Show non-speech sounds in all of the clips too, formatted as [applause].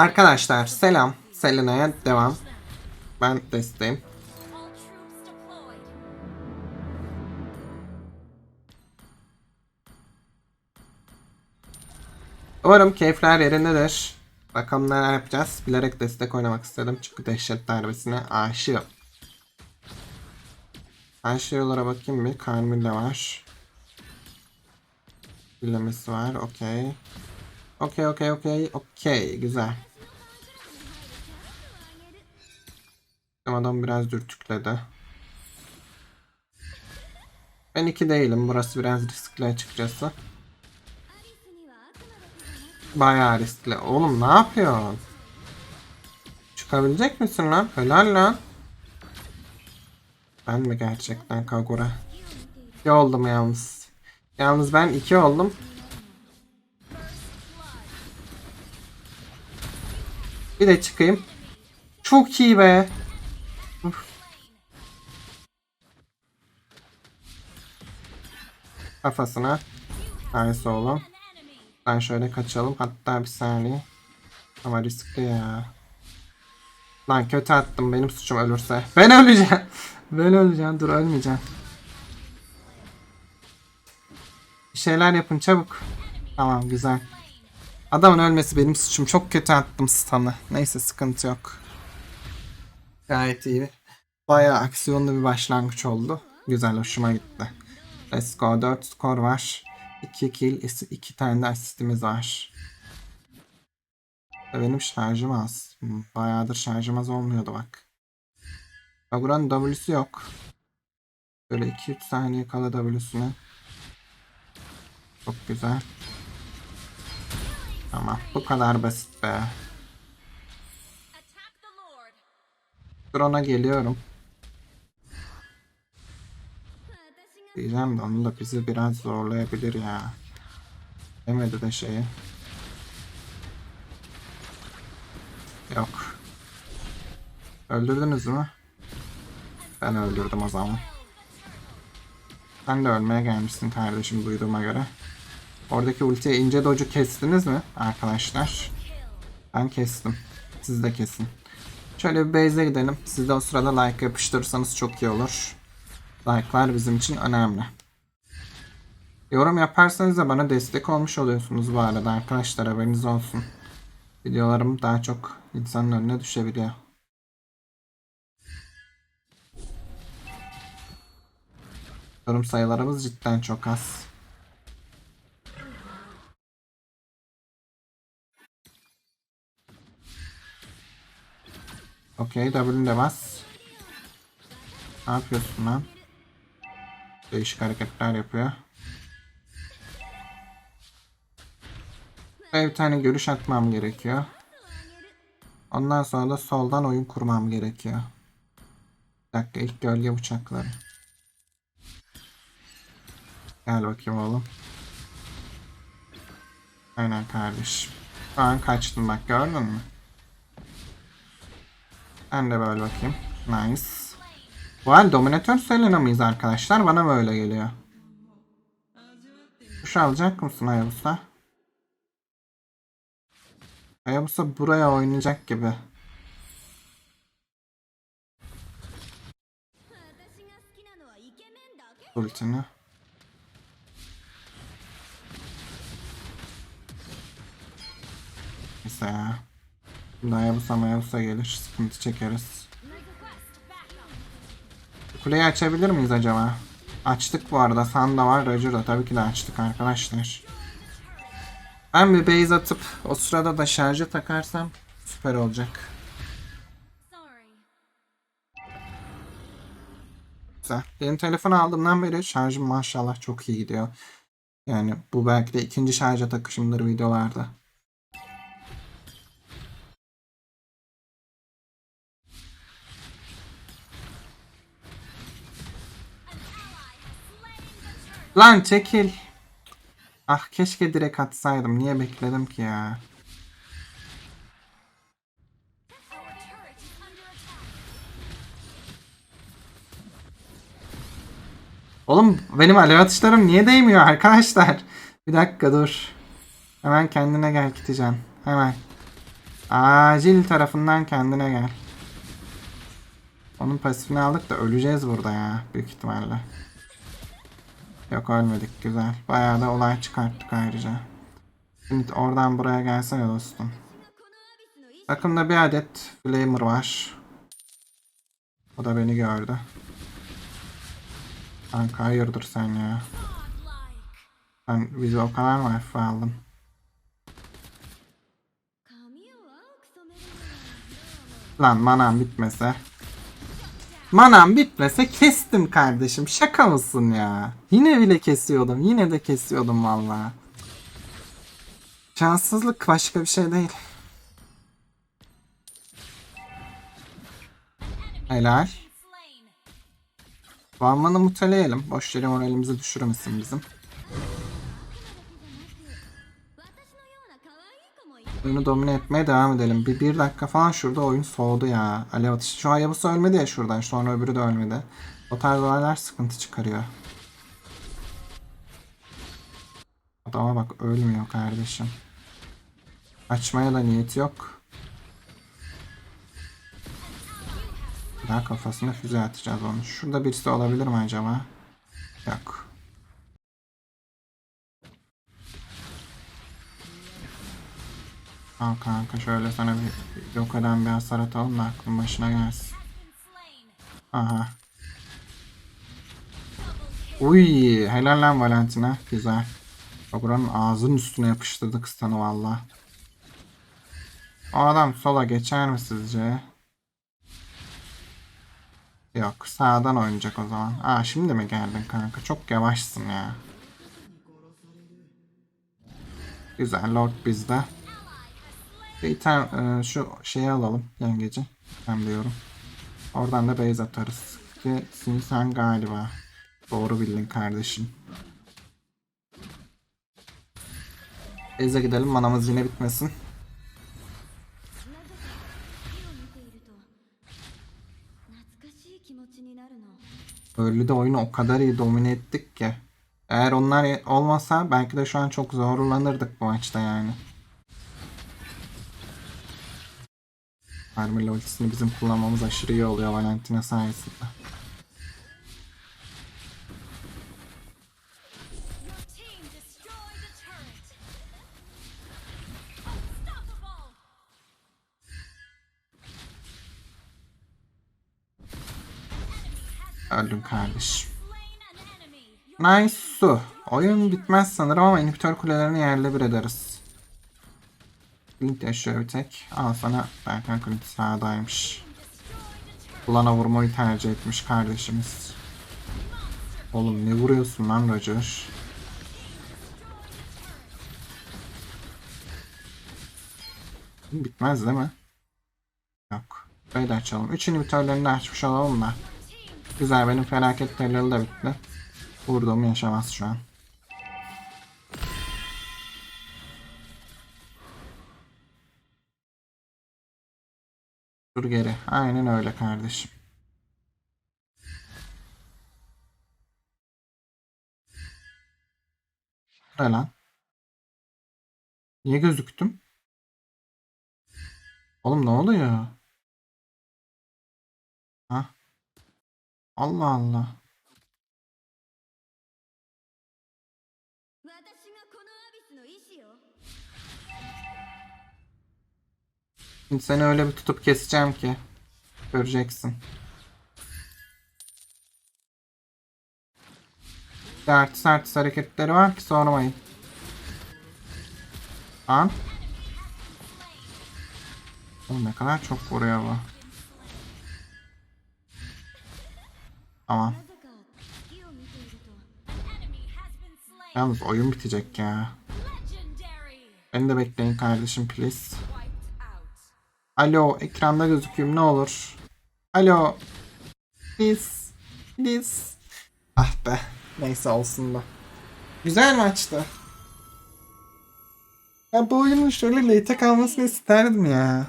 Arkadaşlar selam. Selena'ya devam. Ben desteğim. Umarım keyifler yerindedir. Bakalım neler yapacağız. Bilerek destek oynamak istedim. Çünkü dehşet darbesine aşığım. Aşığılara bakayım bir. Carmilla var. Bilemesi var. Okey. Okey okey okey. Okey. Güzel. Adam biraz dürtükledi. Ben iki değilim. Burası biraz riskli açıkçası. Bayağı riskli. Oğlum ne yapıyorsun? Çıkabilecek misin lan? Helal lan. Ben mi gerçekten Kagura? İki oldum yalnız. Yalnız ben iki oldum. Bir de çıkayım. Çok iyi be. [laughs] Kafasına. Nice oğlum. Ben şöyle kaçalım. Hatta bir saniye. Ama riskli ya. Lan kötü attım. Benim suçum ölürse. Ben öleceğim. [laughs] Ben öleceğim. Dur ölmeyeceğim. Bir şeyler yapın çabuk. Tamam güzel. Adamın ölmesi benim suçum. Çok kötü attım stun'ı. Neyse sıkıntı yok. Gayet iyi. Bayağı aksiyonlu bir başlangıç oldu. Güzel hoşuma gitti. Let's go. 4 skor var. 2 kill, 2 tane de asistimiz var. Benim şarjım az. Hmm, Bayağıdır şarjım az olmuyordu bak. Kagura'nın W'su yok. Böyle 2-3 saniye kala W'sunu. Çok güzel. Tamam. Bu kadar basit be. Drone'a geliyorum. Diyeceğim de onu da bizi biraz zorlayabilir ya. Demedi de şeyi. Yok. Öldürdünüz mü? Ben öldürdüm o zaman. Sen de ölmeye gelmişsin kardeşim duyduğuma göre. Oradaki ultiye ince docu kestiniz mi arkadaşlar? Ben kestim. Siz de kesin. Şöyle bir base'e gidelim. Siz de o sırada like yapıştırırsanız çok iyi olur. Like'lar bizim için önemli. Yorum yaparsanız da bana destek olmuş oluyorsunuz bu arada arkadaşlar haberiniz olsun. Videolarım daha çok insanın önüne düşebiliyor. Yorum sayılarımız cidden çok az. Okey W'ni de bas. Ne yapıyorsun lan? Değişik hareketler yapıyor. Ve bir tane görüş atmam gerekiyor. Ondan sonra da soldan oyun kurmam gerekiyor. Bir dakika ilk gölge bıçakları. Gel bakayım oğlum. Aynen kardeşim. Şu an kaçtım bak gördün mü? Ben de böyle bakayım. Nice. Bu hal dominatör Selena mıyız arkadaşlar? Bana böyle geliyor. Kuş alacak mısın Hayabusa? Hayabusa buraya oynayacak gibi. Ultini. Neyse. Şimdi Hayabusa Hayabusa gelir. Sıkıntı çekeriz. Kuleyi açabilir miyiz acaba? Açtık bu arada. Sanda var. Roger da tabii ki de açtık arkadaşlar. Ben bir base atıp o sırada da şarjı takarsam süper olacak. Güzel. Benim telefonu aldığımdan beri şarjım maşallah çok iyi gidiyor. Yani bu belki de ikinci şarja takışımdır videolarda. Lan çekil. Ah keşke direkt atsaydım. Niye bekledim ki ya? Oğlum benim alev atışlarım niye değmiyor arkadaşlar? Bir dakika dur. Hemen kendine gel Kitican. Hemen. Acil tarafından kendine gel. Onun pasifini aldık da öleceğiz burada ya. Büyük ihtimalle. Yok ölmedik güzel. Bayağı da olay çıkarttık ayrıca. Şimdi oradan buraya gelsene dostum. Takımda bir adet Flamer var. O da beni gördü. Kanka hayırdır sen ya. Ben bizi o kadar mı hafife aldın? Lan manam bitmese. Manam bitmese kestim kardeşim. Şaka mısın ya? Yine bile kesiyordum. Yine de kesiyordum valla. Şanssızlık başka bir şey değil. Helal. Vanmanı muteleyelim. Boş yere moralimizi düşürmesin bizim. Oyunu domine etmeye devam edelim. Bir, bir dakika falan şurada oyun soğudu ya. Alev atışı. Şu Hayabusa ölmedi ya şuradan. Sonra öbürü de ölmedi. O tarz olaylar sıkıntı çıkarıyor. Adama bak ölmüyor kardeşim. Açmaya da niyeti yok. Daha kafasına füze atacağız onu. Şurada birisi olabilir mi acaba? Yok. Al kanka şöyle sana bir yok eden bir hasar atalım da aklın başına gelsin. Aha. Uy, helal lan Valentina. Güzel. Buranın ağzının üstüne yapıştırdık stun'ı valla. O adam sola geçer mi sizce? Yok, sağdan oynayacak o zaman. Aa şimdi mi geldin kanka? Çok yavaşsın ya. Güzel, Lord bizde. Bir tane e, şu şeyi alalım yengeci. Ben diyorum. Oradan da base atarız. Ki sen galiba. Doğru bildin kardeşim. Base'e gidelim manamız yine bitmesin. Öyle de oyunu o kadar iyi domine ettik ki. Eğer onlar olmasa belki de şu an çok zorlanırdık bu maçta yani. Carmelo ultisini bizim kullanmamız aşırı iyi oluyor Valentina sayesinde. Öldüm kardeşim. Nice. Oyun bitmez sanırım ama inhibitor kulelerini yerle bir ederiz. Clint yaşıyor bir tek. Al sana Berkan Clint sağdaymış. Kulağına vurmayı tercih etmiş kardeşimiz. Oğlum ne vuruyorsun lan Roger? Bitmez değil mi? Yok. Böyle de açalım. Üç inhibitörlerini de açmış olalım da. Güzel benim felaket tellalı da bitti. Vurduğum yaşamaz şu an. Dur geri. Aynen öyle kardeşim. Ne lan? Niye gözüktüm? Oğlum ne oluyor? Ha? Allah Allah. Şimdi seni öyle bir tutup keseceğim ki. Göreceksin. Sert sert hareketleri var ki sormayın. An. Oğlum ne kadar çok vuruyor bu. Tamam. Yalnız oyun bitecek ya. Beni de bekleyin kardeşim please. Alo ekranda gözüküyorum ne olur. Alo. Please. Please. Ah be. Neyse olsun da. Güzel maçtı. Ya bu oyunun şöyle late kalmasını isterdim ya.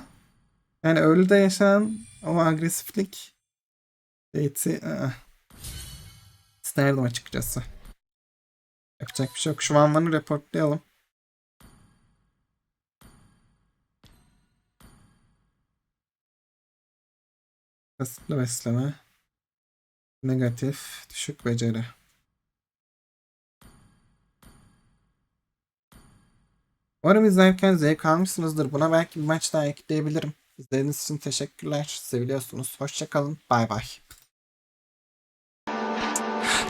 Yani öyle de yaşanan o agresiflik late'i ı-ı. isterdim açıkçası. Yapacak bir şey yok. Şu Van'ı reportlayalım. Kasıtlı besleme. Negatif. Düşük beceri. Umarım izlerken zevk almışsınızdır. Buna belki bir maç daha ekleyebilirim. İzlediğiniz için teşekkürler. Seviliyorsunuz. Hoşçakalın. Bay bay.